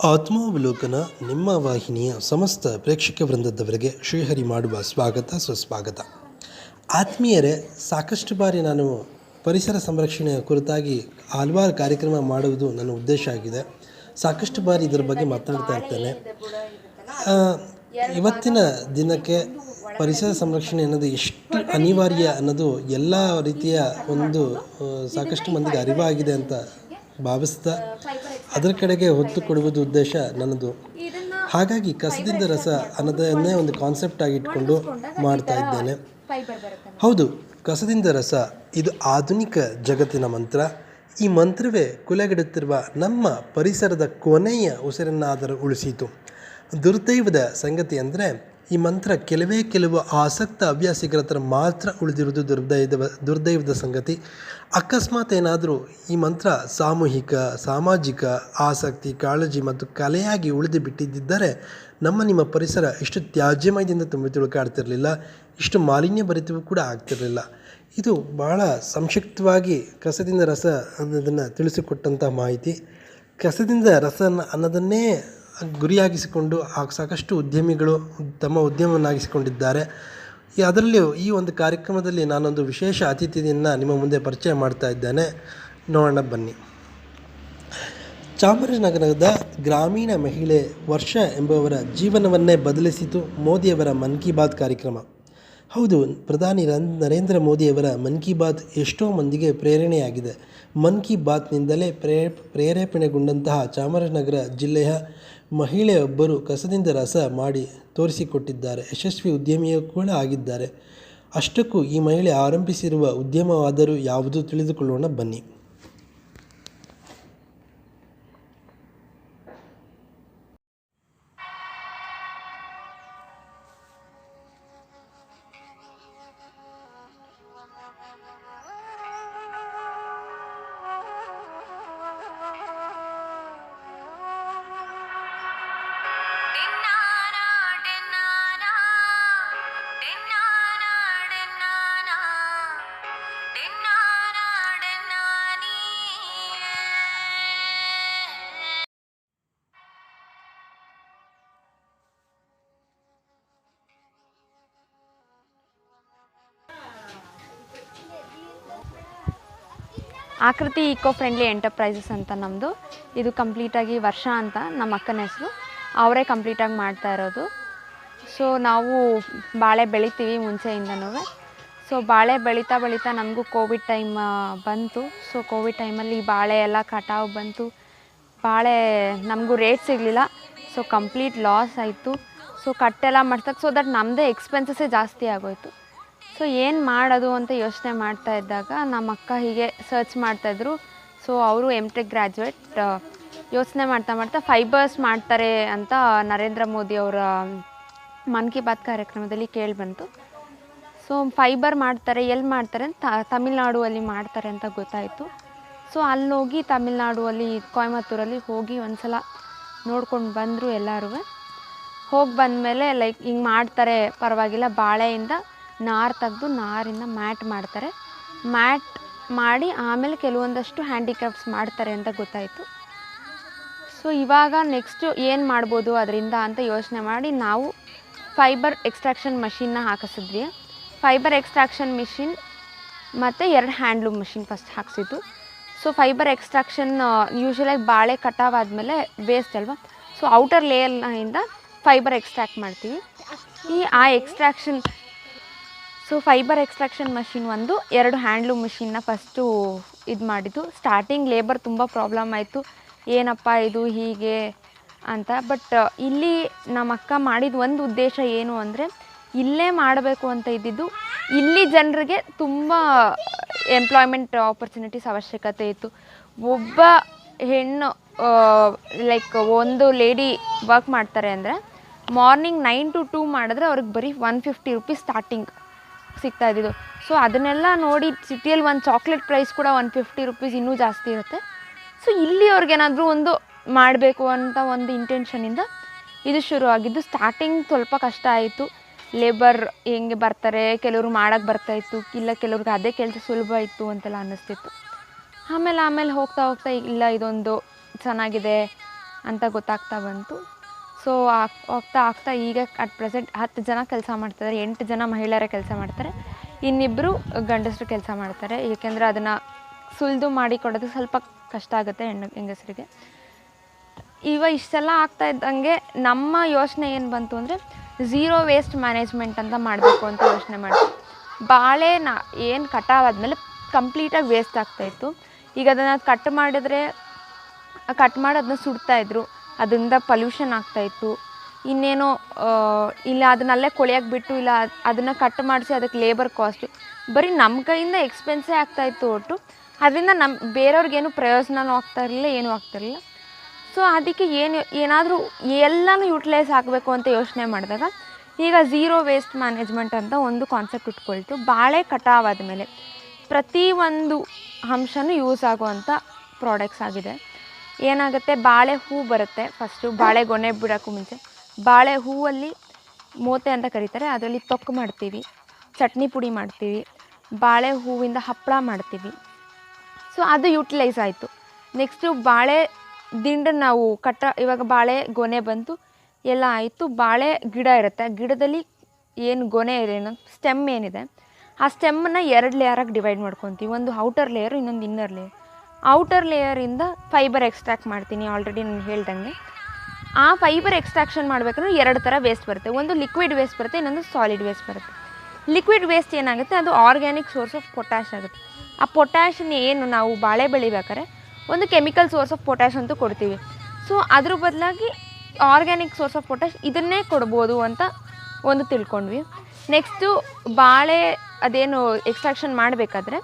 ಆತ್ಮಾವಲೋಕನ ನಿಮ್ಮ ವಾಹಿನಿಯ ಸಮಸ್ತ ಪ್ರೇಕ್ಷಕ ವೃಂದದವರೆಗೆ ಶ್ರೀಹರಿ ಮಾಡುವ ಸ್ವಾಗತ, ಸುಸ್ವಾಗತ. ಆತ್ಮೀಯರೇ, ಸಾಕಷ್ಟು ಬಾರಿ ನಾನು ಪರಿಸರ ಸಂರಕ್ಷಣೆಯ ಕುರಿತಾಗಿ ಹಲವಾರು ಕಾರ್ಯಕ್ರಮ ಮಾಡುವುದು ನನ್ನ ಉದ್ದೇಶ ಆಗಿದೆ. ಸಾಕಷ್ಟು ಬಾರಿ ಇದರ ಬಗ್ಗೆ ಮಾತನಾಡ್ತಾ ಇರ್ತೇನೆ. ಇವತ್ತಿನ ದಿನಕ್ಕೆ ಪರಿಸರ ಸಂರಕ್ಷಣೆ ಅನ್ನೋದು ಎಷ್ಟು ಅನಿವಾರ್ಯ ಅನ್ನೋದು ಎಲ್ಲ ರೀತಿಯ ಒಂದು ಸಾಕಷ್ಟು ಮಂದಿಗೆ ಅರಿವಾಗಿದೆ ಅಂತ ಭಾವಿಸ್ತಾ ಅದರ ಕಡೆಗೆ ಹೊತ್ತು ಕೊಡುವುದು ಉದ್ದೇಶ ನನ್ನದು. ಹಾಗಾಗಿ ಕಸದಿಂದ ರಸ ಅನ್ನೋದನ್ನೇ ಒಂದು ಕಾನ್ಸೆಪ್ಟ್ ಆಗಿ ಇಟ್ಕೊಂಡು ಮಾಡ್ತಾ ಇದ್ದೇನೆ. ಹೌದು, ಕಸದಿಂದ ರಸ ಇದು ಆಧುನಿಕ ಜಗತ್ತಿನ ಮಂತ್ರ. ಈ ಮಂತ್ರವೇ ಕುಲೆಗೆಡುತ್ತಿರುವ ನಮ್ಮ ಪರಿಸರದ ಕೊನೆಯ ಉಸಿರನ್ನಾದರೂ ಉಳಿಸಿತು. ದುರ್ದೈವದ ಸಂಗತಿ ಅಂದರೆ ಈ ಮಂತ್ರ ಕೆಲವೇ ಕೆಲವು ಆಸಕ್ತ ಹವ್ಯಾಸಿಗರ ಹತ್ರ ಮಾತ್ರ ಉಳಿದಿರುವುದು ದುರ್ದೈವ, ದುರ್ದೈವದ ಸಂಗತಿ. ಅಕಸ್ಮಾತ್ ಏನಾದರೂ ಈ ಮಂತ್ರ ಸಾಮೂಹಿಕ, ಸಾಮಾಜಿಕ ಆಸಕ್ತಿ, ಕಾಳಜಿ ಮತ್ತು ಕಲೆಯಾಗಿ ಉಳಿದು ಬಿಟ್ಟಿದ್ದರೆ ನಮ್ಮ ನಿಮ್ಮ ಪರಿಸರ ಇಷ್ಟು ತ್ಯಾಜ್ಯಮಯದಿಂದ ತುಂಬಿ ತುಳುಕಾಡ್ತಿರಲಿಲ್ಲ, ಇಷ್ಟು ಮಾಲಿನ್ಯ ಭರಿತವೂ ಕೂಡ ಆಗ್ತಿರಲಿಲ್ಲ. ಇದು ಬಹಳ ಸಂಕ್ಷಿಪ್ತವಾಗಿ ಕಸದಿಂದ ರಸ ಅನ್ನೋದನ್ನು ತಿಳಿಸಿಕೊಟ್ಟಂಥ ಮಾಹಿತಿ. ಕಸದಿಂದ ರಸ ಅನ್ನೋದನ್ನೇ ಗುರಿಯಾಗಿಸಿಕೊಂಡು ಸಾಕಷ್ಟು ಉದ್ಯಮಿಗಳು ತಮ್ಮ ಉದ್ಯಮವನ್ನಾಗಿಸಿಕೊಂಡಿದ್ದಾರೆ. ಈ ಅದರಲ್ಲಿಯೂ ಈ ಒಂದು ಕಾರ್ಯಕ್ರಮದಲ್ಲಿ ನಾನೊಂದು ವಿಶೇಷ ಅತಿಥಿಯನ್ನ ನಿಮ್ಮ ಮುಂದೆ ಪರಿಚಯ ಮಾಡ್ತಾ ಇದ್ದೇನೆ. ನೋಡೋಣ ಬನ್ನಿ. ಚಾಮರಾಜನಗರದ ಗ್ರಾಮೀಣ ಮಹಿಳೆ ವರ್ಷ ಎಂಬುವರ ಜೀವನವನ್ನೇ ಬದಲಿಸಿತು ಮೋದಿಯವರ ಮನ್ ಕಿ ಬಾತ್ ಕಾರ್ಯಕ್ರಮ. ಹೌದು, ಪ್ರಧಾನಿ ನರೇಂದ್ರ ಮೋದಿಯವರ ಮನ್ ಕಿ ಬಾತ್ ಎಷ್ಟೋ ಮಂದಿಗೆ ಪ್ರೇರಣೆಯಾಗಿದೆ. ಮನ್ ಕಿ ಬಾತ್ನಿಂದಲೇ ಪ್ರೇ, ಪ್ರೇರೇಪಣೆಗೊಂಡಂತಹ ಚಾಮರಾಜನಗರ ಜಿಲ್ಲೆಯ ಮಹಿಳೆಯೊಬ್ಬರು ಕಸದಿಂದ ರಸ ಮಾಡಿ ತೋರಿಸಿಕೊಟ್ಟಿದ್ದಾರೆ. ಯಶಸ್ವಿ ಉದ್ಯಮಿಯೂ ಕೂಡ ಆಗಿದ್ದಾರೆ. ಅಷ್ಟಕ್ಕೂ ಈ ಮಹಿಳೆ ಆರಂಭಿಸಿರುವ ಉದ್ಯಮವಾದರೂ ಯಾವುದು ತಿಳಿದುಕೊಳ್ಳೋಣ ಬನ್ನಿ. ಆಕೃತಿ ಈಕೋ ಫ್ರೆಂಡ್ಲಿ ಎಂಟರ್ಪ್ರೈಸಸ್ ಅಂತ ನಮ್ಮದು ಇದು ಕಂಪ್ಲೀಟಾಗಿ ವರ್ಷ ಅಂತ ನಮ್ಮ ಅಕ್ಕನ ಹೆಸರು. ಅವರೇ ಕಂಪ್ಲೀಟಾಗಿ ಮಾಡ್ತಾ ಇರೋದು. ಸೊ ನಾವು ಬಾಳೆ ಬೆಳಿತೀವಿ ಮುಂಚೆಯಿಂದನೂ. ಸೊ ಬಾಳೆ ಬೆಳೀತಾ ಬೆಳೀತಾ ನಮಗೂ ಕೋವಿಡ್ ಟೈಮ್ ಬಂತು. ಸೊ ಕೋವಿಡ್ ಟೈಮಲ್ಲಿ ಬಾಳೆ ಎಲ್ಲ ಕಟಾವು ಬಂತು. ಬಾಳೆ ನಮಗೂ ರೇಟ್ ಸಿಗಲಿಲ್ಲ. ಸೊ ಕಂಪ್ಲೀಟ್ ಲಾಸ್ ಆಯಿತು. ಸೊ ಕಟ್ಟೆಲ್ಲ ಮಾಡ್ಸಕ್ಕೆ ಸೊ ದಟ್ ನಮ್ಮದೇ ಎಕ್ಸ್ಪೆನ್ಸಸ್ಸೇ ಜಾಸ್ತಿ ಆಗೋಯ್ತು. ಸೊ ಏನು ಮಾಡೋದು ಅಂತ ಯೋಚನೆ ಮಾಡ್ತಾ ಇದ್ದಾಗ ನಮ್ಮ ಅಕ್ಕ ಹೀಗೆ ಸರ್ಚ್ ಮಾಡ್ತಾಯಿದ್ರು ಸೊ ಅವರು ಎಂ ಟೆಕ್ ಗ್ರ್ಯಾಜುಯೇಟ್ ಯೋಚನೆ ಮಾಡ್ತಾ ಮಾಡ್ತಾ ಫೈಬರ್ಸ್ ಮಾಡ್ತಾರೆ ಅಂತ ನರೇಂದ್ರ ಮೋದಿ ಅವರ ಮನ್ ಕಿ ಬಾತ್ ಕಾರ್ಯಕ್ರಮದಲ್ಲಿ ಕೇಳಿಬಂತು ಸೊ ಫೈಬರ್ ಮಾಡ್ತಾರೆ ಎಲ್ಲಿ ಮಾಡ್ತಾರೆ ಅಂತ ತಮಿಳ್ನಾಡು ಅಲ್ಲಿ ಮಾಡ್ತಾರೆ ಅಂತ ಗೊತ್ತಾಯಿತು. ಸೊ ಅಲ್ಲಿ ಹೋಗಿ ತಮಿಳ್ನಾಡು ಅಲ್ಲಿ ಕೊಯಮತ್ತೂರಲ್ಲಿ ಹೋಗಿ ಒಂದ್ಸಲ ನೋಡ್ಕೊಂಡು ಬಂದರು ಎಲ್ಲರೂ. ಹೋಗಿ ಬಂದಮೇಲೆ ಲೈಕ್ ಹಿಂಗೆ ಮಾಡ್ತಾರೆ, ಪರವಾಗಿಲ್ಲ, ಬಾಳೆಯಿಂದ ನಾರು ತೆಗೆದು ನಾರಿಂದ ಮ್ಯಾಟ್ ಮಾಡ್ತಾರೆ. ಮ್ಯಾಟ್ ಮಾಡಿ ಆಮೇಲೆ ಕೆಲವೊಂದಷ್ಟು ಹ್ಯಾಂಡಿಕ್ರಾಫ್ಟ್ಸ್ ಮಾಡ್ತಾರೆ ಅಂತ ಗೊತ್ತಾಯಿತು. ಸೊ ಇವಾಗ ನೆಕ್ಸ್ಟು ಏನು ಮಾಡ್ಬೋದು ಅದರಿಂದ ಅಂತ ಯೋಚನೆ ಮಾಡಿ ನಾವು ಫೈಬರ್ ಎಕ್ಸ್ಟ್ರಾಕ್ಷನ್ ಮಷಿನ್ನ ಹಾಕಿಸಿದ್ವಿ ಫೈಬರ್ ಎಕ್ಸ್ಟ್ರಾಕ್ಷನ್ ಮಿಷಿನ್ ಮತ್ತು ಎರಡು ಹ್ಯಾಂಡ್ಲೂಮ್ ಮಿಷಿನ್ ಫಸ್ಟ್ ಹಾಕ್ಸಿದ್ದು. ಸೊ ಫೈಬರ್ ಎಕ್ಸ್ಟ್ರಾಕ್ಷನ್ ಯೂಶ್ವಲಾಗಿ ಬಾಳೆ ಕಟಾವಾದಮೇಲೆ ವೇಸ್ಟ್ ಅಲ್ವಾ? ಸೊ ಔಟರ್ ಲೇಯರ್ನಿಂದ ಫೈಬರ್ ಎಕ್ಸ್ಟ್ರಾಕ್ಟ್ ಮಾಡ್ತೀವಿ. ಈ, ಆ extraction so fibre extraction machine ಒಂದು ಎರಡು ಹ್ಯಾಂಡ್ಲೂಮ್ ಮಷಿನ್ನ ಫಸ್ಟು ಇದು ಮಾಡಿದ್ದು ಸ್ಟಾರ್ಟಿಂಗ್ ಲೇಬರ್ ತುಂಬ ಪ್ರಾಬ್ಲಮ್ ಆಯಿತು. ಏನಪ್ಪ ಇದು ಹೀಗೆ? ಅಂತ. ಬಟ್ ಇಲ್ಲಿ ನಮ್ಮ ಅಕ್ಕ ಮಾಡಿದ ಒಂದು ಉದ್ದೇಶ ಏನು ಅಂದರೆ, ಇಲ್ಲೇ ಮಾಡಬೇಕು ಅಂತ ಇದ್ದಿದ್ದು, ಇಲ್ಲಿ ಜನರಿಗೆ ತುಂಬ ಎಂಪ್ಲಾಯ್ಮೆಂಟ್ ಆಪರ್ಚುನಿಟೀಸ್ ಅವಶ್ಯಕತೆ ಇತ್ತು. ಒಬ್ಬ ಹೆಣ್ಣು ಲೈಕ್ ಒಂದು ಲೇಡಿ ವರ್ಕ್ ಮಾಡ್ತಾರೆ ಅಂದರೆ ಮಾರ್ನಿಂಗ್ ನೈನ್ ಟು ಟೂ ಮಾಡಿದ್ರೆ ಅವ್ರಿಗೆ ಬರೀ ಒನ್ ಫಿಫ್ಟಿ ರುಪೀಸ್ ಸ್ಟಾರ್ಟಿಂಗ್ ಸಿಗ್ತಾ ಇದ್ದಿದ್ದು. ಸೊ ಅದನ್ನೆಲ್ಲ ನೋಡಿ ಸಿಟಿಯಲ್ಲಿ ಒಂದು ಚಾಕ್ಲೇಟ್ ಪ್ರೈಸ್ ಕೂಡ ಒನ್ ಫಿಫ್ಟಿ ರುಪೀಸ್ ಇನ್ನೂ ಜಾಸ್ತಿ ಇರುತ್ತೆ. ಸೊ ಇಲ್ಲಿ ಅವ್ರಿಗೇನಾದರೂ ಒಂದು ಮಾಡಬೇಕು ಅಂತ ಒಂದು ಇಂಟೆನ್ಷನಿಂದ ಇದು ಶುರು ಆಗಿದ್ದು ಸ್ಟಾರ್ಟಿಂಗ್ ಸ್ವಲ್ಪ ಕಷ್ಟ ಆಯಿತು. ಲೇಬರ್ ಹೆಂಗೆ ಬರ್ತಾರೆ, ಕೆಲವರು ಮಾಡೋಕ್ಕೆ ಬರ್ತಾಯಿತ್ತು ಇಲ್ಲ ಕೆಲವ್ರಿಗೆ ಅದೇ ಕೆಲಸ ಸುಲಭ ಇತ್ತು ಅಂತೆಲ್ಲ ಅನ್ನಿಸ್ತಿತ್ತು. ಆಮೇಲೆ ಆಮೇಲೆ ಹೋಗ್ತಾ ಹೋಗ್ತಾ ಇಲ್ಲ, ಇದೊಂದು ಚೆನ್ನಾಗಿದೆ ಅಂತ ಗೊತ್ತಾಗ್ತಾ ಬಂತು. ಸೊ ಹೋಗ್ತಾ ಆಗ್ತಾ ಈಗ ಅಟ್ ಪ್ರೆಸೆಂಟ್ ಹತ್ತು ಜನ ಕೆಲಸ ಮಾಡ್ತಾರೆ ಎಂಟು ಜನ ಮಹಿಳೆಯರೇ ಕೆಲಸ ಮಾಡ್ತಾರೆ. ಇನ್ನಿಬ್ಬರು ಗಂಡಸರು ಕೆಲಸ ಮಾಡ್ತಾರೆ. ಏಕೆಂದರೆ ಅದನ್ನು ಸುಲಿದು ಮಾಡಿ ಕೊಡೋದು ಸ್ವಲ್ಪ ಕಷ್ಟ ಆಗುತ್ತೆ ಹೆಣ್ಣು, ಹೆಂಗಸರಿಗೆ. ಇವ ಇಷ್ಟೆಲ್ಲ ಆಗ್ತಾ ಇದ್ದಂಗೆ ನಮ್ಮ ಯೋಚನೆ ಏನು ಬಂತು ಅಂದರೆ ಝೀರೋ ವೇಸ್ಟ್ ಮ್ಯಾನೇಜ್ಮೆಂಟ್ ಅಂತ ಮಾಡಬೇಕು ಅಂತ ಯೋಚನೆ ಮಾಡಿ ಬಾಳೆ ನಾ ಏನು ಕಟಾವಾದ್ಮೇಲೆ ಕಂಪ್ಲೀಟಾಗಿ ವೇಸ್ಟ್ ಆಗ್ತಾಯಿತ್ತು ಈಗ ಅದನ್ನು ಕಟ್ ಮಾಡಿದ್ರೆ ಕಟ್ ಮಾಡಿ ಅದನ್ನ ಸುಡ್ತಾಯಿದ್ರು ಅದರಿಂದ ಪಲ್ಯೂಷನ್ ಆಗ್ತಾಯಿತ್ತು ಇನ್ನೇನೋ ಇಲ್ಲ ಅದನ್ನಲ್ಲೇ ಕೊಳೆಯಾಗಿ ಬಿಟ್ಟು, ಇಲ್ಲ ಅದನ್ನು ಕಟ್ ಮಾಡಿಸಿ ಅದಕ್ಕೆ ಲೇಬರ್ ಕಾಸ್ಟ್ ಬರೀ ನಮ್ಮ ಕೈಯಿಂದ ಎಕ್ಸ್ಪೆನ್ಸೇ ಆಗ್ತಾಯಿತ್ತು ಒಟ್ಟು. ಅದರಿಂದ ನಮ್ಮ ಬೇರೆಯವ್ರಿಗೇನು ಪ್ರಯೋಜನವೂ ಆಗ್ತಾ ಇರಲಿಲ್ಲ, ಏನೂ ಆಗ್ತಾ ಇರಲಿಲ್ಲ. ಸೊ ಅದಕ್ಕೆ ಏನು ಏನಾದರೂ ಎಲ್ಲನೂ ಯುಟಿಲೈಸ್ ಆಗಬೇಕು ಅಂತ ಯೋಚನೆ ಮಾಡಿದಾಗ, ಈಗ ಝೀರೋ ವೇಸ್ಟ್ ಮ್ಯಾನೇಜ್ಮೆಂಟ್ ಅಂತ ಒಂದು ಕಾನ್ಸೆಪ್ಟ್ ಇಟ್ಕೊಳ್ತು. ಬಾಳೆ ಕಟಾವಾದ ಮೇಲೆ ಪ್ರತಿಯೊಂದು ಅಂಶನೂ ಯೂಸ್ ಆಗುವಂಥ ಪ್ರಾಡಕ್ಟ್ಸ್ ಆಗಿದೆ. ಏನಾಗುತ್ತೆ? ಬಾಳೆ ಹೂ ಬರುತ್ತೆ ಫಸ್ಟು ಬಾಳೆ ಗೊನೆ ಬಿಡೋಕ್ಕೂ ಮುಂಚೆ. ಬಾಳೆ ಹೂವಲ್ಲಿ ಮೋತೆ ಅಂತ ಕರೀತಾರೆ, ಅದರಲ್ಲಿ ತೊಕ್ಕು ಮಾಡ್ತೀವಿ, ಚಟ್ನಿ ಪುಡಿ ಮಾಡ್ತೀವಿ, ಬಾಳೆ ಹೂವಿಂದ ಹಪ್ಪಳ ಮಾಡ್ತೀವಿ. ಸೊ ಅದು ಯುಟಿಲೈಸ್ ಆಯಿತು. ನೆಕ್ಸ್ಟು ಬಾಳೆ ದಿಂಡು ನಾವು ಕಟ್ಟ, ಇವಾಗ ಬಾಳೆ ಗೊನೆ ಬಂತು, ಎಲ್ಲ ಆಯಿತು. ಬಾಳೆ ಗಿಡ ಇರುತ್ತೆ. ಗಿಡದಲ್ಲಿ ಏನು ಗೊನೆ ಏನು ಸ್ಟೆಮ್ ಏನಿದೆ, ಆ ಸ್ಟೆಮ್ಮನ್ನ ಎರಡು ಲೇಯರಾಗಿ ಡಿವೈಡ್ ಮಾಡ್ಕೊತೀವಿ. ಒಂದು ಔಟರ್ ಲೇಯರ್ ಇನ್ನೊಂದು ಇನ್ನರ್ ಲೇಯರ್ ಔಟರ್ ಲೇಯರಿಂದ ಫೈಬರ್ ಎಕ್ಸ್ಟ್ರಾಕ್ಟ್ ಮಾಡ್ತೀನಿ ಆಲ್ರೆಡಿ ನಾನು ಹೇಳ್ದಂಗೆ. ಆ ಫೈಬರ್ ಎಕ್ಸ್ಟ್ರಾಕ್ಷನ್ ಮಾಡಬೇಕಂದ್ರೆ ಎರಡು ಥರ ವೇಸ್ಟ್ ಬರುತ್ತೆ. ಒಂದು ಲಿಕ್ವಿಡ್ ವೇಸ್ಟ್ ಬರುತ್ತೆ, ಇನ್ನೊಂದು ಸಾಲಿಡ್ ವೇಸ್ಟ್ ಬರುತ್ತೆ. ಲಿಕ್ವಿಡ್ ವೇಸ್ಟ್ ಏನಾಗುತ್ತೆ? ಅದು ಆರ್ಗ್ಯಾನಿಕ್ ಸೋರ್ಸ್ ಆಫ್ ಪೊಟ್ಯಾಶ್ ಆಗುತ್ತೆ. ಆ ಪೊಟ್ಯಾಶನ್ನ ಏನು ನಾವು ಬಾಳೆ ಬೆಳಿಬೇಕಾದ್ರೆ ಒಂದು ಕೆಮಿಕಲ್ ಸೋರ್ಸ್ ಆಫ್ ಪೊಟ್ಯಾಶ್ ಅಂತೂ ಕೊಡ್ತೀವಿ. ಸೊ ಅದ್ರ ಬದಲಾಗಿ ಆರ್ಗ್ಯಾನಿಕ್ ಸೋರ್ಸ್ ಆಫ್ ಪೊಟ್ಯಾಶ್ ಇದನ್ನೇ ಕೊಡ್ಬೋದು ಅಂತ ಒಂದು ತಿಳ್ಕೊಂಡ್ವಿ. ನೆಕ್ಸ್ಟು ಬಾಳೆ ಅದೇನು ಎಕ್ಸ್ಟ್ರಾಕ್ಷನ್ ಮಾಡಬೇಕಾದ್ರೆ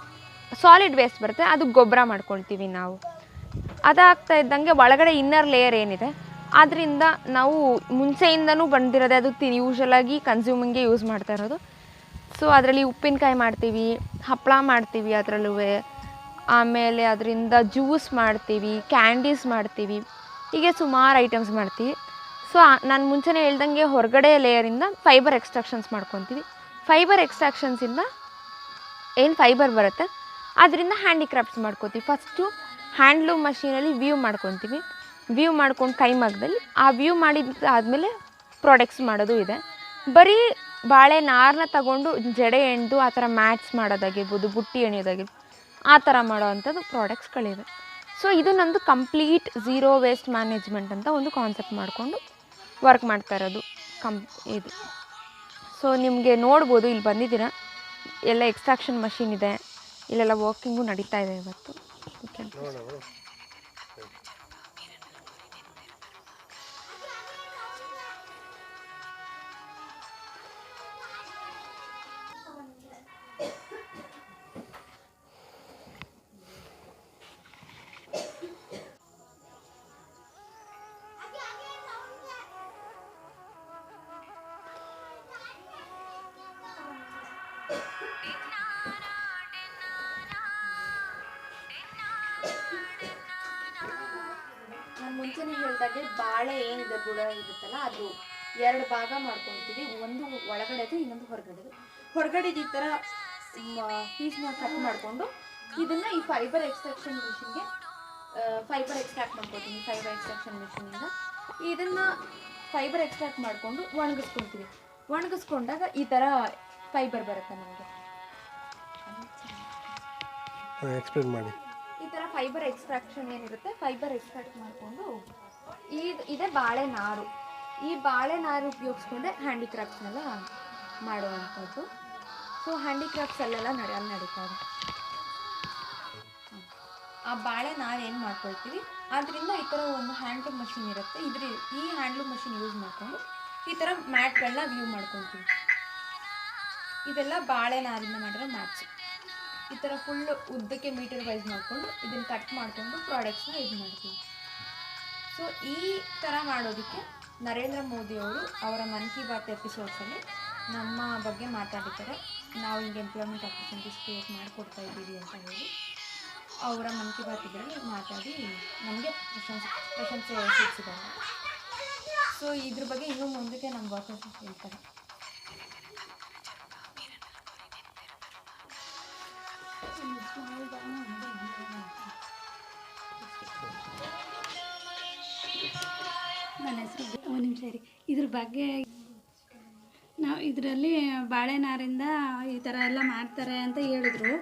ಸಾಲಿಡ್ ವೇಸ್ಟ್ ಬರುತ್ತೆ, ಅದು ಗೊಬ್ಬರ ಮಾಡ್ಕೊಳ್ತೀವಿ ನಾವು. ಅದಾಗ್ತಾ ಇದ್ದಂಗೆ ಒಳಗಡೆ ಇನ್ನರ್ ಲೇಯರ್ ಏನಿದೆ ಆದ್ದರಿಂದ ನಾವು ಮುಂಚೆಯಿಂದನೂ ಬಂದಿರೋದೆ ಅದು ತಿ ಯೂಶಲಾಗಿ ಕನ್ಸ್ಯೂಮಿಂಗ್ಗೆ ಯೂಸ್ ಮಾಡ್ತಾ ಇರೋದು. ಸೊ ಅದರಲ್ಲಿ ಉಪ್ಪಿನಕಾಯಿ ಮಾಡ್ತೀವಿ ಹಪ್ಪಳ ಮಾಡ್ತೀವಿ ಅದರಲ್ಲೂ ಆಮೇಲೆ ಅದರಿಂದ ಜ್ಯೂಸ್ ಮಾಡ್ತೀವಿ, ಕ್ಯಾಂಡೀಸ್ ಮಾಡ್ತೀವಿ, ಹೀಗೆ ಸುಮಾರು ಐಟಮ್ಸ್ ಮಾಡ್ತೀವಿ. ಸೊ ನಾನು ಮುಂಚೆನೇ ಹೇಳ್ದಂಗೆ ಹೊರಗಡೆ ಲೇಯರಿಂದ ಫೈಬರ್ ಎಕ್ಸ್ಟ್ರಾಕ್ಷನ್ಸ್ ಮಾಡ್ಕೊತೀವಿ. ಫೈಬರ್ ಎಕ್ಸ್ಟ್ರಾಕ್ಷನ್ಸಿಂದ ಏನು ಫೈಬರ್ ಬರುತ್ತೆ? ಅದರಿಂದ ಹ್ಯಾಂಡಿಕ್ರಾಫ್ಟ್ಸ್ ಮಾಡ್ಕೋತೀವಿ. ಫಸ್ಟು ಹ್ಯಾಂಡ್ಲೂಮ್ ಮಷೀನಲ್ಲಿ ವ್ಯೂ ಮಾಡ್ಕೊತೀವಿ. ವ್ಯೂ ಮಾಡ್ಕೊಂಡು ಕೈಮಗ್ಗದಲ್ಲಿ ಆ ವ್ಯೂ ಮಾಡಿದ ಪ್ರಾಡಕ್ಟ್ಸ್ ಮಾಡೋದು ಇದೆ. ಬರೀ ಬಾಳೆ ನಾರನ್ನ ತಗೊಂಡು ಜಡೆ ಎಣ್ದು ಆ ಥರ ಮ್ಯಾಟ್ಸ್ ಮಾಡೋದಾಗಿರ್ಬೋದು, ಬುಟ್ಟಿ ಎಣಿಯೋದಾಗಿರ್ಬೋದು ಆ ಥರ ಮಾಡೋವಂಥದ್ದು ಪ್ರಾಡಕ್ಟ್ಸ್ಗಳಿವೆ ಸೊ ಇದು ನಂದು ಕಂಪ್ಲೀಟ್ ಝೀರೋ ವೇಸ್ಟ್ ಮ್ಯಾನೇಜ್ಮೆಂಟ್ ಅಂತ ಒಂದು ಕಾನ್ಸೆಪ್ಟ್ ಮಾಡಿಕೊಂಡು ವರ್ಕ್ ಮಾಡ್ತಾ ಇರೋದು ಕಂಪ್ ಇದು. ಸೊ ನಿಮಗೆ ನೋಡ್ಬೋದು, ಇಲ್ಲಿ ಬಂದಿದ್ದೀರಾ. ಎಲ್ಲ ಎಕ್ಸ್ಟ್ರಾಕ್ಷನ್ ಮಷಿನ್ ಇದೆ. ಇಲ್ಲೆಲ್ಲ ವರ್ಕಿಂಗು ನಡೀತಾ ಇದೆ ಇವತ್ತು. ಓಕೆ ನಾನು ಮುಂಚೆನೇ ಹೇಳಿದಾಗೆ ಬಾಳೆ ಏನಿದೆ ಬುಡ ಇರುತ್ತಲ್ಲ ಅದು ಎರಡು ಭಾಗ ಮಾಡ್ಕೊಳ್ತೀವಿ ಒಂದು ಒಳಗಡೆದು, ಇನ್ನೊಂದು ಹೊರಗಡೆದು. ಹೊರಗಡೆದು ಈ ಥರ ಪೀಸ್ನ ಕಟ್ ಮಾಡಿಕೊಂಡು ಇದನ್ನು ಈ ಫೈಬರ್ ಎಕ್ಸ್ಟ್ರಾಕ್ಷನ್ ಮಿಷಿನ್ಗೆ ಫೈಬರ್ ಎಕ್ಸ್ಟ್ರಾಕ್ಟ್ ಮಾಡ್ಕೊತೀನಿ ಫೈಬರ್ ಎಕ್ಸ್ಟ್ರಾಕ್ಷನ್ ಮಿಷಿನಿಂದ ಇದನ್ನು ಫೈಬರ್ ಎಕ್ಸ್ಟ್ರಾಕ್ಟ್ ಮಾಡಿಕೊಂಡು ಒಣಗಿಸ್ಕೊಳ್ತೀವಿ ಒಣಗಿಸ್ಕೊಂಡಾಗ ಈ ಥರ ಫೈಬರ್ ಬರುತ್ತೆ ನಮಗೆ. ಎಕ್ಸ್ಪ್ಲೇನ್ ಮಾಡಿ. ಈ ಥರ ಫೈಬರ್ ಎಕ್ಸ್ಟ್ರಾಕ್ಷನ್ ಏನಿರುತ್ತೆ ಫೈಬರ್ ಎಕ್ಸ್ಟ್ರಾಕ್ಟ್ ಮಾಡಿಕೊಂಡು ಈ ಇದೆ ಬಾಳೆ ನಾರು ಈ ಬಾಳೆ ನಾರು ಉಪಯೋಗಿಸ್ಕೊಂಡೆ ಹ್ಯಾಂಡಿಕ್ರಾಫ್ಟ್ಸ್ನೆಲ್ಲ ಮಾಡುವಂಥದ್ದು. ಸೊ ಹ್ಯಾಂಡಿಕ್ರಾಫ್ಟ್ಸ್ ಅಲ್ಲೆಲ್ಲ ನಡೆ ಅಲ್ಲಿ ನಡೀತಾ ಇದೆ. ಆ ಬಾಳೆ ನಾರು ಏನು ಮಾಡ್ಕೊಳ್ತೀವಿ? ಅದರಿಂದ ಈ ಥರ ಒಂದು ಹ್ಯಾಂಡ್ಲೂಮ್ ಮಷಿನ್ ಇರುತ್ತೆ. ಇದ್ರ ಈ ಹ್ಯಾಂಡ್ಲೂಮ್ ಮಷಿನ್ ಯೂಸ್ ಮಾಡ್ಕೊಂಡು ಈ ಥರ ಮ್ಯಾಟ್ಗಳನ್ನ ವ್ಯೂ ಮಾಡ್ಕೊಳ್ತೀವಿ. ಇದೆಲ್ಲ ಬಾಳೆ ನಾರಿಂದ ಮಾಡಿರೋ ಮ್ಯಾಚ್ ಈ ಥರ ಫುಲ್ ಉದ್ದಕ್ಕೆ ಮೀಟರ್ ವೈಸ್ ಮಾಡಿಕೊಂಡು ಇದನ್ನು ಕಟ್ ಮಾಡಿಕೊಂಡು ಪ್ರಾಡಕ್ಟ್ಸ್ನ ಇದು ಮಾಡ್ತೀವಿ. ಸೊ ಈ ಥರ ಮಾಡೋದಕ್ಕೆ ನರೇಂದ್ರ ಮೋದಿ ಅವರು ಮನ್ ಕಿ ಬಾತ್ ಎಪಿಸೋಡ್ಸಲ್ಲಿ ನಮ್ಮ ಬಗ್ಗೆ ಮಾತಾಡಿದ್ದಾರೆ. ನಾವು ಹಿಂಗೆ ಎಂಪ್ಲಾಯ್ಮೆಂಟ್ ಆಪರ್ಚುನಿಟೀಸ್ ಕ್ರಿಯೇಟ್ ಮಾಡಿಕೊಡ್ತಾ ಇದ್ದೀವಿ ಅಂತ ಹೇಳಿ ಅವರ ಮನ್ ಕಿ ಬಾತ್ ಇದರಲ್ಲಿ ಮಾತಾಡಿ ನಮಗೆ ಪ್ರಶಂಸೆ ಪ್ರಶಂಸೆ ಸೂಚಿಸಿದ್ದಾರೆ ಸೊ ಇದ್ರ ಬಗ್ಗೆ ಇನ್ನೂ ಮುಂದಕ್ಕೆ ನಮ್ಮ ವರ್ಕರ್ಸ್ ಹೇಳ್ತಾರೆ. ನನ್ನ ಹೆಸರು ಒಂದು ನಿಮಿಷ ಇರಿ. ಇದ್ರ ಬಗ್ಗೆ ನಾವು ಇದರಲ್ಲಿ ಬಾಳೆನಾರಿಂದ ಈ ಥರ ಎಲ್ಲ ಮಾಡ್ತಾರೆ ಅಂತ ಹೇಳಿದ್ರು.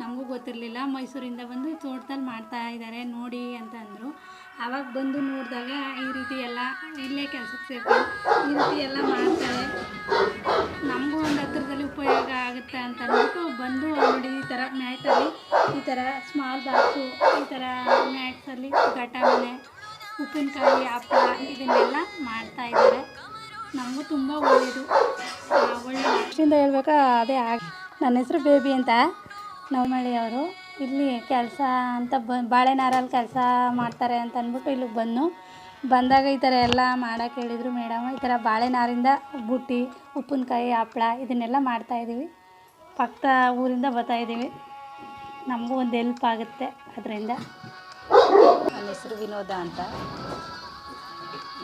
ನಮಗೂ ಗೊತ್ತಿರಲಿಲ್ಲ. ಮೈಸೂರಿಂದ ಬಂದು ತೋಟದಲ್ಲಿ ಮಾಡ್ತಾ ಇದ್ದಾರೆ ನೋಡಿ ಅಂತ ಅಂದರು. ಆವಾಗ ಬಂದು ನೋಡಿದಾಗ ಈ ರೀತಿ ಎಲ್ಲ ಇಲ್ಲೇ ಕೆಲಸಕ್ಕೆ ಸೇರ್ತಾರೆ ಈ ರೀತಿ ಎಲ್ಲ ಮಾಡ್ತಾರೆ. ನಮಗೂ ಒಂದು ಉಪಯೋಗ ಆಗುತ್ತೆ ಅಂತ ಅಂದ್ಬಿಟ್ಟು ಬಂದು ನೋಡಿ ಈ ಥರ ಮ್ಯಾಟಲ್ಲಿ ಈ ಥರ ಸ್ಮಾಲ್ ಬಾಕ್ಸು ಈ ಥರ ಮ್ಯಾಟ್ಸಲ್ಲಿ ಘಟ ಮನೆ, ಉಪ್ಪಿನಕಾಯಿ ಹಪ್ಪಳ ಇದನ್ನೆಲ್ಲ ಮಾಡ್ತಾ ಇದ್ದಾರೆ. ನಮಗೂ ತುಂಬ ಒಳ್ಳೆಯದು ಒಳ್ಳೆ ಅಷ್ಟಿಂದ ಹೇಳ್ಬೇಕಾ, ಅದೇ ಆಗಿ ನನ್ನ ಹೆಸರು ಬೇಬಿ ಅಂತ. ನವಮಳಿಯವರು ಇಲ್ಲಿ ಕೆಲಸ ಅಂತ ಬ, ಬಾಳೆನಾರಲ್ಲಿ ಕೆಲಸ ಮಾಡ್ತಾರೆ ಅಂತ ಅಂದ್ಬಿಟ್ಟು ಇಲ್ಲಿಗೆ ಬಂದು ಬಂದಾಗ ಈ ಥರ ಎಲ್ಲ ಮಾಡೋಕೆ ಹೇಳಿದರು ಮೇಡಮ್. ಈ ಥರ ಬಾಳೆನಾರಿಂದ ಬುಟ್ಟಿ, ಉಪ್ಪಿನಕಾಯಿ ಹಪ್ಪಳ ಇದನ್ನೆಲ್ಲ ಮಾಡ್ತಾಯಿದ್ದೀವಿ ಪಕ್ಕ ಊರಿಂದ ಬರ್ತಾಯಿದ್ದೀವಿ ನಮಗೂ ಒಂದು ಹೆಲ್ಪ್ ಆಗುತ್ತೆ ಅದರಿಂದ. ನನ್ನ ಹೆಸರು ವಿನೋದ ಅಂತ.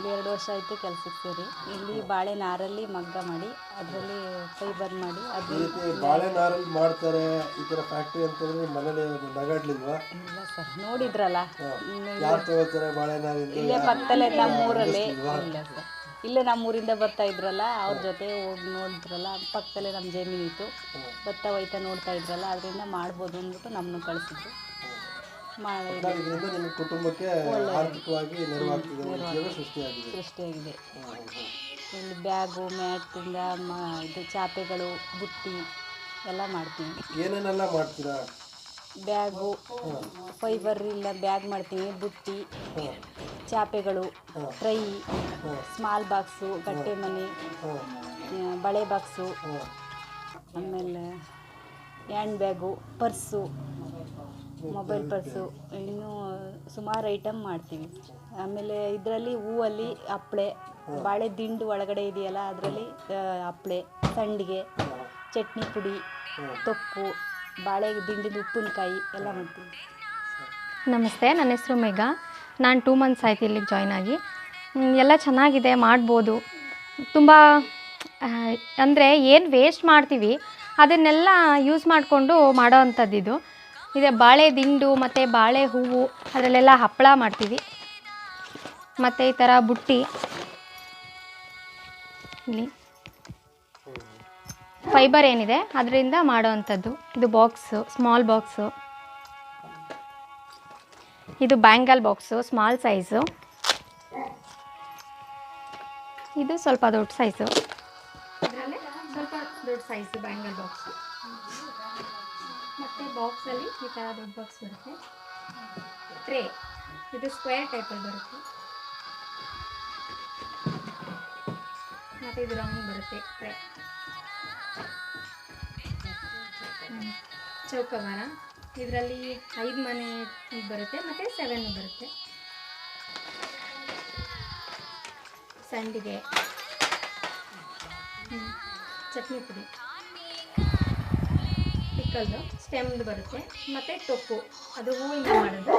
ಇಲ್ಲಿ ಎರಡು ವರ್ಷ ಆಯಿತು ಕೆಲಸಕ್ಕೆ ಸೇರಿ. ಇಲ್ಲಿ ಬಾಳೆ ನಾರಲ್ಲಿ ಮಗ್ಗ ಮಾಡಿ ಅದರಲ್ಲಿ ಫೈಬರ್ ಮಾಡಿ ಈ ರೀತಿ ಬಾಳೆ ನಾರಲ್ಲಿ ಮಾಡ್ತಾರೆ ಈ ಥರ ಫ್ಯಾಕ್ಟ್ರಿ ಅಂತಂದ್ರೆ ಮನೇಲಿ ನಗಾಡ್ಲಿಲ್ವಾ? ಇಲ್ಲ ಸರ್ ನೋಡಿದ್ರಲ್ಲ. ಇನ್ನು ಯಾರು ತಗೋತಾರೆ ಬಾಳೆ ನಾರಿಂದ ಇಲ್ಲೇ ಪಕ್ಕದಲ್ಲೇ ನಮ್ಮೂರಲ್ಲಿ. ಇಲ್ಲ ಸರ್. ಇಲ್ಲೇ ನಮ್ಮೂರಿಂದ ಬರ್ತಾ ಇದ್ರಲ್ಲ ಅವ್ರ ಜೊತೆ ಹೋಗಿ ನೋಡಿದ್ರಲ್ಲ ಪಕ್ಕದಲ್ಲೇ ನಮ್ಮ ಜಮೀನಿತ್ತು ಬರ್ತಾ ಹೋಯ್ತಾ ನೋಡ್ತಾ ಇದ್ರಲ್ಲ ಅದರಿಂದ ಮಾಡ್ಬೋದು ಅಂದ್ಬಿಟ್ಟು ನಮ್ಮನ್ನು ಕಳಿಸಿದ್ರು. ಇದರಿಂದ ನಿಮ್ಮ ಕುಟುಂಬಕ್ಕೆ ಆರ್ಥಿಕವಾಗಿ ನೆರವಾಗ್ತಿದೆ ಉದ್ಯೋಗ ಸೃಷ್ಟಿಯಾಗಿದೆ. ಸೃಷ್ಟಿಯಾಗಿದೆ. ಇಲ್ಲಿ ಬ್ಯಾಗು ಮ್ಯಾಟಿಂದ ಮ ಇದು ಚಾಪೆಗಳು ಬುಟ್ಟಿ ಎಲ್ಲ ಮಾಡ್ತೀನಿ ಏನೇನೆಲ್ಲ ಮಾಡ್ತೀರಾ? ಬ್ಯಾಗು ಫೈಬರ್ ಇಲ್ಲ ಬ್ಯಾಗ್ ಮಾಡ್ತೀನಿ ಬುಟ್ಟಿ ಚಾಪೆಗಳು ಟ್ರೈ ಸ್ಮಾಲ್ ಬಾಕ್ಸು ಗಟ್ಟೆ ಮನೆ ಬಳೆ ಬಾಕ್ಸು ಆಮೇಲೆ hand bag purse mobile purse ಇನ್ನೂ ಸುಮಾರು ಐಟಮ್ ಮಾಡ್ತೀವಿ. ಆಮೇಲೆ ಇದರಲ್ಲಿ ಹೂವಲ್ಲಿ ಹಪ್ಳೆ, ಬಾಳೆ ದಿಂಡು ಒಳಗಡೆ ಇದೆಯಲ್ಲ, ಅದರಲ್ಲಿ ಹಪ್ಳೆ, ಸಂಡಿಗೆ, ಚಟ್ನಿ ಪುಡಿ, ತೊಕ್ಕು, ಬಾಳೆ ದಿಂಡಿನ ಉಪ್ಪಿನಕಾಯಿ ಎಲ್ಲ ಮಾಡ್ತೀವಿ. ನಮಸ್ತೆ, ನನ್ನ ಹೆಸರು ಮೇಘ. ನಾನು ಟೂ ಮಂತ್ಸ್ ಆಯ್ತು ಇಲ್ಲಿಗೆ ಜಾಯ್ನ್ ಆಗಿ. ಎಲ್ಲ ಚೆನ್ನಾಗಿದೆ, ಮಾಡ್ಬೋದು. ತುಂಬ ಅಂದರೆ ಏನು ವೇಸ್ಟ್ ಮಾಡ್ತೀವಿ, ಅದನ್ನೆಲ್ಲ ಯೂಸ್ ಮಾಡಿಕೊಂಡು ಮಾಡೋ ಅಂಥದ್ದು ಇದು ಬಾಳೆ ದಿಂಡು ಮತ್ತು ಬಾಳೆ ಹೂವು. ಅದರಲ್ಲೆಲ್ಲ ಹಪ್ಪಳ ಮಾಡ್ತೀವಿ. ಮತ್ತು ಈ ಥರ ಬುಟ್ಟಿ. ಇಲ್ಲಿ. ಫೈಬರ್ ಏನಿದೆ? ಅದರಿಂದ ಮಾಡೋವಂಥದ್ದು. ಇದು ಬಾಕ್ಸು ಸ್ಮಾಲ್ ಬಾಕ್ಸು ಇದು ಬ್ಯಾಂಗಲ್ ಬಾಕ್ಸು ಸ್ಮಾಲ್ ಸೈಜು ಇದು ಸ್ವಲ್ಪ ದೊಡ್ಡ ಸೈಜು ಸ್ವಲ್ಪ ದೊಡ್ಡ ಸೈಜು ಬ್ಯಾಂಗಲ್ ಬಾಕ್ಸು ಮತ್ತು ಬಾಕ್ಸಲ್ಲಿ ಈ ಥರ ದೊಡ್ಡ ಬಾಕ್ಸ್ ಬರುತ್ತೆ. ಟ್ರೇ ಇದು ಸ್ಕ್ವೇರ್ ಟೈಪಲ್ಲಿ ಬರುತ್ತೆ. ಮತ್ತು ಇದು ರೌಂಡ್ ಬರುತ್ತೆ ಟ್ರೇ ಚೌಕವಾರ. ಇದರಲ್ಲಿ ಐದು ಮನೆ ಬರುತ್ತೆ, ಮತ್ತು ಸೆವೆನ್ ಬರುತ್ತೆ. ಸಂಡಿಗೆ. ಚಟ್ನಿ ಪುಡಿ. ಪಿಕ್ಕಲ್ದು ಸ್ಟೆಮ್ದು ಬರುತ್ತೆ. ಮತ್ತು ಟೊಪ್ಪು. ಅದು ಹೂವಿಂದ ಮಾಡೋದು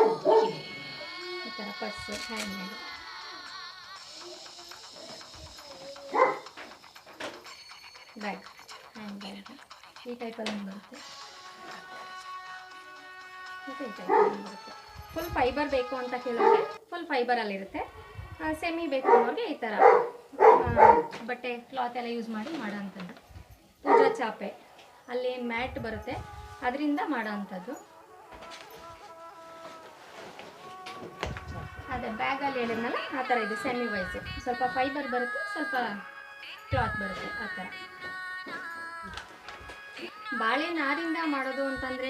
ಈ ಥರ purse, hand made. Bag, hand ಈ ಟೈಪಲ್ಲಿ ಬರುತ್ತೆ. ಮತ್ತು ಈ ಫುಲ್ ಫೈಬರ್ ಬೇಕು ಅಂತ ಕೇಳೋರಿಗೆ ಫುಲ್ ಫೈಬರಲ್ಲಿರುತ್ತೆ ಸೆಮಿ ಬೇಕು ಅನ್ನೋರಿಗೆ ಈ ಥರ. ಬಟ್ಟೆ ಕ್ಲಾತ್ ಎಲ್ಲ ಯೂಸ್ ಮಾಡಿ ಮಾಡೋ ಅಂತಂದು ಪೂಜಾ ಚಾಪೆ. ಅಲ್ಲಿ ಮ್ಯಾಟ್ ಬರುತ್ತೆ. ಅದರಿಂದ ಮಾಡೋ ಅಂಥದ್ದು ಅದೇ ಬ್ಯಾಗಲ್ಲಿ ಹೇಳಿದ್ನಲ್ಲ, ಆ ಥರ ಇದೆ ಸೆಮಿ ವೈಸ್ ಸ್ವಲ್ಪ ಫೈಬರ್ ಬರುತ್ತೆ, ಸ್ವಲ್ಪ ಕ್ಲಾತ್ ಬರುತ್ತೆ, ಆ ಥರ. ಬಾಳೆ ನಾರಿಂದ ಮಾಡೋದು ಅಂತಂದ್ರೇ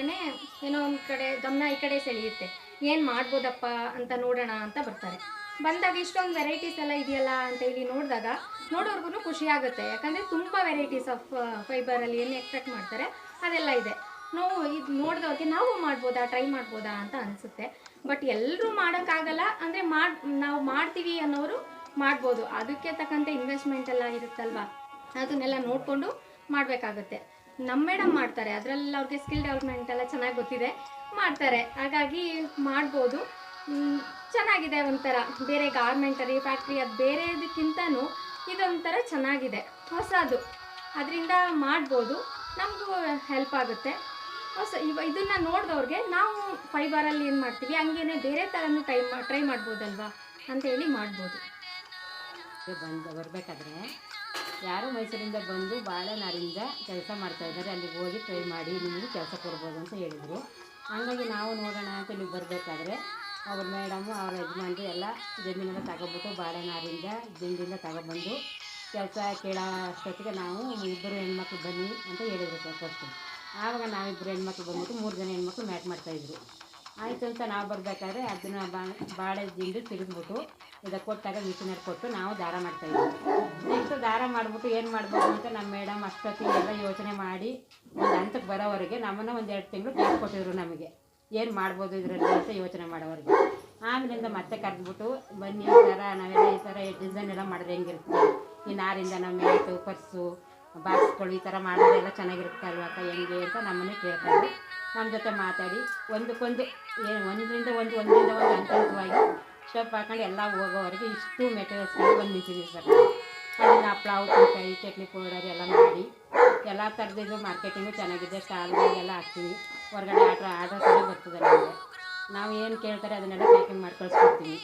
ಏನೋ ಒಂದು ಕಡೆ, ಗಮನ ಈ ಕಡೆ ಸೆಳೆಯುತ್ತೆ. ಏನು ಮಾಡ್ಬೋದಪ್ಪ ಅಂತ ನೋಡೋಣ ಅಂತ ಬರ್ತಾರೆ. ಬಂದಾಗ ಇಷ್ಟೊಂದು ವೆರೈಟೀಸ್ ಎಲ್ಲ ಇದೆಯಲ್ಲ ಅಂತ ಇಲ್ಲಿ ನೋಡಿದಾಗ ನೋಡೋರ್ಗು ಖುಷಿ ಆಗುತ್ತೆ. ಯಾಕಂದರೆ ತುಂಬ ವೆರೈಟೀಸ್ ಆಫ್ ಫೈಬರಲ್ಲಿ ಏನು ಎಕ್ಸ್ಪೆಕ್ಟ್ ಮಾಡ್ತಾರೆ. ಅದೆಲ್ಲ ಇದೆ. ನಾವು ಇದು ನೋಡಿದವ್ರಿಗೆ ನಾವು ಮಾಡ್ಬೋದಾ ಟ್ರೈ ಮಾಡ್ಬೋದಾ ಅಂತ ಅನಿಸುತ್ತೆ. ಬಟ್ ಎಲ್ಲರೂ ಮಾಡೋಕ್ಕಾಗಲ್ಲ ಅಂದರೆ ಮಾಡಿ, ನಾವು ಮಾಡ್ತೀವಿ ಅನ್ನೋರು ಮಾಡ್ಬೋದು. ಅದಕ್ಕೆ ತಕ್ಕಂತೆ ಇನ್ವೆಸ್ಟ್ಮೆಂಟ್ ಎಲ್ಲ ಇರುತ್ತಲ್ವಾ? ಅದನ್ನೆಲ್ಲ ನೋಡಿಕೊಂಡು ಮಾಡಬೇಕಾಗುತ್ತೆ. ನಮ್ಮ ಮೇಡಮ್ ಮಾಡ್ತಾರೆ. ಅದರಲ್ಲಿ ಅವ್ರಿಗೆ ಸ್ಕಿಲ್ ಡೆವಲಪ್ಮೆಂಟ್ ಎಲ್ಲ ಚೆನ್ನಾಗಿ ಗೊತ್ತಿದೆ. ಮಾಡ್ತಾರೆ. ಹಾಗಾಗಿ ಮಾಡ್ಬೋದು. ಚೆನ್ನಾಗಿದೆ ಒಂಥರ. ಬೇರೆ ಗಾರ್ಮೆಂಟರಿ ಫ್ಯಾಕ್ಟ್ರಿ ಅದು ಬೇರೆದಕ್ಕಿಂತನೂ ಇದೊಂಥರ ಚೆನ್ನಾಗಿದೆ. ಹೊಸದು. ಅದರಿಂದ ಮಾಡ್ಬೋದು. ನಮಗೂ ಹೆಲ್ಪ್ ಆಗುತ್ತೆ. ಹೊಸ, ಇವ, ಇದನ್ನು ನೋಡಿದವ್ರಿಗೆ ನಾವು ಫೈಬರಲ್ಲಿ ಏನು ಮಾಡ್ತೀವಿ, ಹಂಗೇನೆ ಬೇರೆ ಥರನೂ ಟ್ರೈ ಟ್ರೈ ಮಾಡ್ಬೋದಲ್ವಾ ಅಂತೇಳಿ ಮಾಡ್ಬೋದು. ಬಂದು, ಬರಬೇಕಾದ್ರೆ ಯಾರು ಮೈಸೂರಿಂದ ಬಂದು ಬಾಳೆನಾರಿಂದ ಕೆಲಸ ಮಾಡ್ತಾಯಿದ್ದಾರೆ ಅಲ್ಲಿಗೆ ಹೋಗಿ ಟ್ರೈ ಮಾಡಿ ನಿಮಗೆ ಕೆಲಸ ಕೊಡ್ಬೋದು ಅಂತ ಹೇಳಿದರು. ಹಂಗಾಗಿ ನಾವು ನೋಡೋಣ ಅಂತ ಇಲ್ಲಿ ಬರಬೇಕಾದ್ರೆ ಅವ್ರ ಮೇಡಮು ಅವ್ರ ಯಜಮಾನ್ರು ಎಲ್ಲ ಜಮೀನೆಲ್ಲ ತಗೊಬಿಟ್ಟು ಬಾಳೆನಾರಿಂದ ಜಮೀನಿಂದ ತಗೊಬಂದು ಕೆಲಸ ಕೇಳೋ ಅಷ್ಟೊತ್ತಿಗೆ ನಾವು ಇಬ್ಬರು ಹೆಣ್ಮಕ್ಳು ಬನ್ನಿ ಅಂತ ಹೇಳಿದ್ರು ಸರ್ ಫಸ್ಟು ಆವಾಗ ನಾವಿಬ್ಬರು ಹೆಣ್ಮಕ್ಳು ಬಂದ್ಬಿಟ್ಟು ಮೂರು ಜನ ಹೆಣ್ಮಕ್ಳು ಮ್ಯಾಟ್ ಮಾಡ್ತಾಯಿದ್ರು ಆಯಿತು ಅಂತ ನಾವು ಬರಬೇಕಾದ್ರೆ ಅದನ್ನು ಬಾಳೆ ದಿಂಡು ತಿರುಗ್ಬಿಟ್ಟು ಇದಕ್ಕೆ ಕೊಟ್ಟಾಗ ಮಿಷಿನರ್ ಕೊಟ್ಟು ನಾವು ದಾರ ಮಾಡ್ತಾಯಿದ್ವಿ ನೆಕ್ಸ್ಟ್ ದಾರ ಮಾಡಿಬಿಟ್ಟು ಏನು ಮಾಡ್ಬೋದು ಅಂತ ನಮ್ಮ ಮೇಡಮ್ ಅಷ್ಟೊತ್ತಿಗೆಲ್ಲ ಯೋಚನೆ ಮಾಡಿ ಒಂದು ಹಂತಕ್ಕೆ ಬರೋವರೆಗೆ ನಮ್ಮನ್ನು ಒಂದು ಎರಡು ತಿಂಗಳು ಕೊಟ್ಟಿದ್ರು ನಮಗೆ. ಏನು ಮಾಡ್ಬೋದು ಇದರಲ್ಲಿ ಅಂತ ಯೋಚನೆ ಮಾಡೋವ್ರಿಗೆ. ಆಮೇಲಿಂದ ಮತ್ತೆ ಕರೆದ್ಬಿಟ್ಟು, ಬನ್ನಿ ಈ ಥರ, ನಾವೆಲ್ಲ ಈ ಥರ ಡಿಸೈನ್ ಎಲ್ಲ ಮಾಡಿದ್ರೆ ಹೆಂಗಿರುತ್ತೆ? ಈ ನಾರಿಂದ ನಮ್ಮ ಮ್ಯಾಟು ಪರ್ಸು, ಬಾಕ್ಸ್ಗಳು ಈ ಥರ ಮಾಡಿದ್ರೆ ಎಲ್ಲ ಚೆನ್ನಾಗಿರುತ್ತೆ ಅಲ್ವಾ ಅಕ್ಕ, ಹೆಂಗೆ ಅಂತ ನಮ್ಮನ್ನೇ ಕೇಳ್ತಾರೆ. ನಮ್ಮ ಜೊತೆ ಮಾತಾಡಿ, ಒಂದಕ್ಕೊಂದು ಏನು ಒಂದರಿಂದ ಒಂದು ಒಂದರಿಂದ ಒಂದು ಹಂತ ಹಂತವಾಗಿ ಸ್ಟೆಪ್ ಹಾಕೊಂಡು ಎಲ್ಲ ಹೋಗೋವರೆಗೆ ಇಷ್ಟು ಮೆಟೀರಿಯಲ್ಸ್ಗಳು ಬಂದು ನಿಂತಿದ್ದೀವಿ ಸರ್. ಅದನ್ನು ಹಪ್ಳ ಉಪ್ಪಿನಕಾಯಿ ಚಟ್ನಿ ಪೌಡರ್ ಎಲ್ಲ ಮಾಡಿ. ಎಲ್ಲ ಥರದ್ದು ಮಾರ್ಕೆಟಿಂಗು ಚೆನ್ನಾಗಿದೆ ಸ್ಟಾಲ್ಗಳಿಗೆಲ್ಲ ಹಾಕ್ತೀವಿ. ಹೊರಗಡೆ ಆಟ ಆರ್ಡರ್ ಸರಿ ಬರ್ತದೆ ನಮಗೆ. ನಾವು ಏನು ಕೇಳ್ತಾರೆ ಅದನ್ನೆಲ್ಲ ಪ್ಯಾಕಿಂಗ್ ಮಾಡಿ ಕಳಿಸ್ಕೊಡ್ತೀವಿ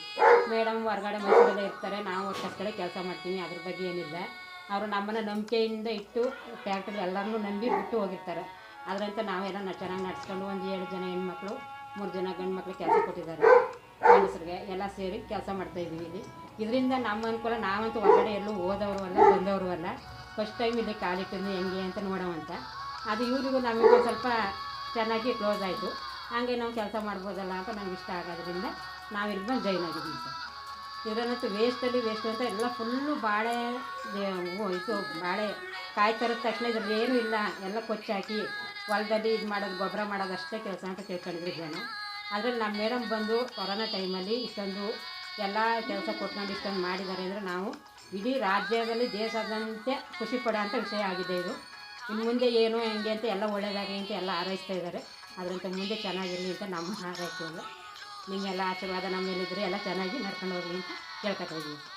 ಮೇಡಮ್ ಹೊರಗಡೆ ಮೈಸೂರಲ್ಲೇ ಇರ್ತಾರೆ, ನಾವು ಕಡೆ ಕೆಲಸ ಮಾಡ್ತೀವಿ, ಅದ್ರ ಬಗ್ಗೆ ಏನಿಲ್ಲ. ಅವರು ನಮ್ಮನ್ನು ನಂಬಿಕೆಯಿಂದ ಇಟ್ಟು ಫ್ಯಾಕ್ಟ್ರಿ ಎಲ್ಲರನ್ನೂ ನಂಬಿ ಬಿಟ್ಟು ಹೋಗಿರ್ತಾರೆ. ಅದರಂತೆ ನಾವೆಲ್ಲ ಚೆನ್ನಾಗಿ ನಡ್ಸ್ಕೊಂಡು ಒಂದು ಏಳು ಜನ ಹೆಣ್ಮಕ್ಳು, ಮೂರು ಜನ ಗಂಡು ಮಕ್ಳು ಕೆಲಸ ಕೊಟ್ಟಿದ್ದಾರೆ. ಗಂಡಸ್ರಿಗೆ ಎಲ್ಲ ಸೇರಿ ಕೆಲಸ ಮಾಡ್ತಾಯಿದ್ದೀವಿ ಇಲ್ಲಿ. ಇದರಿಂದ ನಮ್ಮ ಅನುಕೂಲ ನಾವಂತೂ ಹೊರಗಡೆ ಎಲ್ಲೂ ಹೋದವರು ಅಲ್ಲ, ಬಂದವರು ಅಲ್ಲ. ಫಸ್ಟ್ ಟೈಮ್ ಇಲ್ಲಿ ಕಾಲಿಟ್ಟಿದ್ದು ಹೆಂಗೆ ಅಂತ ನೋಡೋವಂತ ಅದು ಇವರಿಗೂ ನಮಗೂ ಸ್ವಲ್ಪ ಚೆನ್ನಾಗಿ ಕ್ಲೋಸ್ ಆಯಿತು. ಹಾಗೆ ನಾವು ಕೆಲಸ ಮಾಡ್ಬೋದಲ್ಲ ಅಂತ ನಮ್ಗೆ ಇಷ್ಟ ಆಗೋದ್ರಿಂದ ನಾವು ಇಲ್ಲಿ ಬಂದು ಜೈನ್ ಆಗಿದ್ದೀವಿ ಸರ್. ಇದರನ್ನಂತೂ ವೇಸ್ಟಲ್ಲಿ ವೇಸ್ಟ್ ಅಂತ ಎಲ್ಲ ಫುಲ್ಲು ಬಾಳೆ, ಇದು ಬಾಳೆ ಕಾಯಿ ತರದ ತಕ್ಷಣ ಇದ್ರಲ್ಲಿ ಏನೂ ಇಲ್ಲ. ಎಲ್ಲ ಕೊಚ್ಚಾಕಿ ಹೊಲದಲ್ಲಿ ಇದು ಮಾಡೋದು, ಗೊಬ್ಬರ ಮಾಡೋದು ಅಷ್ಟೇ ಕೆಲಸ ಅಂತ ತಿಳ್ಕೊಂಡಿದ್ರು ಜನ ಅದ್ರಲ್ಲಿ ನಮ್ಮ ಮೇಡಮ್ ಬಂದು ಕೊರೋನಾ ಟೈಮಲ್ಲಿ ಇಷ್ಟೊಂದು ಎಲ್ಲ ಕೆಲಸ ಕೊಟ್ಕೊಂಡು ಇಷ್ಟೊಂದು ಮಾಡಿದ್ದಾರೆ ಅಂದರೆ ನಾವು ಇಡೀ ರಾಜ್ಯದಲ್ಲಿ ದೇಶದಂತೆ ಖುಷಿ ಪಡೋಂಥ ವಿಷಯ ಆಗಿದೆ ಇದು. ಇನ್ನು ಮುಂದೆ ಏನು, ಹೆಂಗೆ ಅಂತ ಎಲ್ಲ ಒಳ್ಳೆಯದಾಗಿ ಅಂತ ಎಲ್ಲ ಹಾರೈಸ್ತಾ ಇದ್ದಾರೆ. ಅದರಂತೆ ಮುಂದೆ ಚೆನ್ನಾಗಿರಲಿ ಅಂತ ನಮ್ಮ ಹಾರೈಕೆ ನಿಮಗೆಲ್ಲ ಆಶೀರ್ವಾದ ನಮ್ಮ ಮೇಲಿದ್ದರೆ ಎಲ್ಲ ಚೆನ್ನಾಗಿ ನಡ್ಕೊಂಡು ಹೋಗಲಿ ಅಂತ ಕೇಳ್ಕೊತಾ ಇದ್ದೀವಿ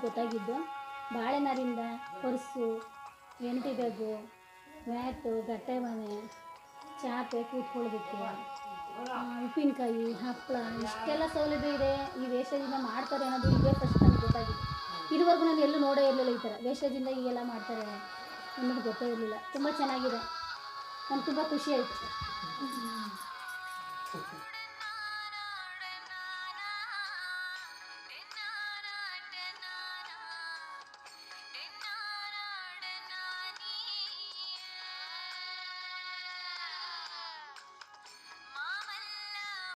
ಗೊತ್ತಾಗಿದ್ದು. ಬಾಳೆನಾರಿಂದ ಪರ್ಸು ಎಂಟಿ ಬ್ಯಾಗು ಮ್ಯಾಟು, ಗಟ್ಟೆ ಮನೆ, ಚಾಪೆ ಕೂತ್ಕೊಳ್ಳೋದಕ್ಕೆ ಉಪ್ಪಿನಕಾಯಿ ಹಪ್ಪಳ ಇಷ್ಟೆಲ್ಲ ಸೌಲಭ್ಯ ಇದೆ. ಈ ವೇಷದಿಂದ ಮಾಡ್ತಾರೆ ಅನ್ನೋದು ಇದೇ ಫಸ್ಟ್ ನನಗೆ ಗೊತ್ತಾಗಿದೆ ಇದುವರೆಗೂ ನಾನು ಎಲ್ಲೂ ನೋಡೇ ಇರಲಿಲ್ಲ ಈ ಥರ. ವೇಷದಿಂದ ಈಗೆಲ್ಲ ಮಾಡ್ತಾರೆ ಅನ್ನೋದು ಗೊತ್ತೇ ಇರಲಿಲ್ಲ. ತುಂಬ ಚೆನ್ನಾಗಿದೆ. ನಂಗೆ ತುಂಬ ಖುಷಿ ಆಯಿತು.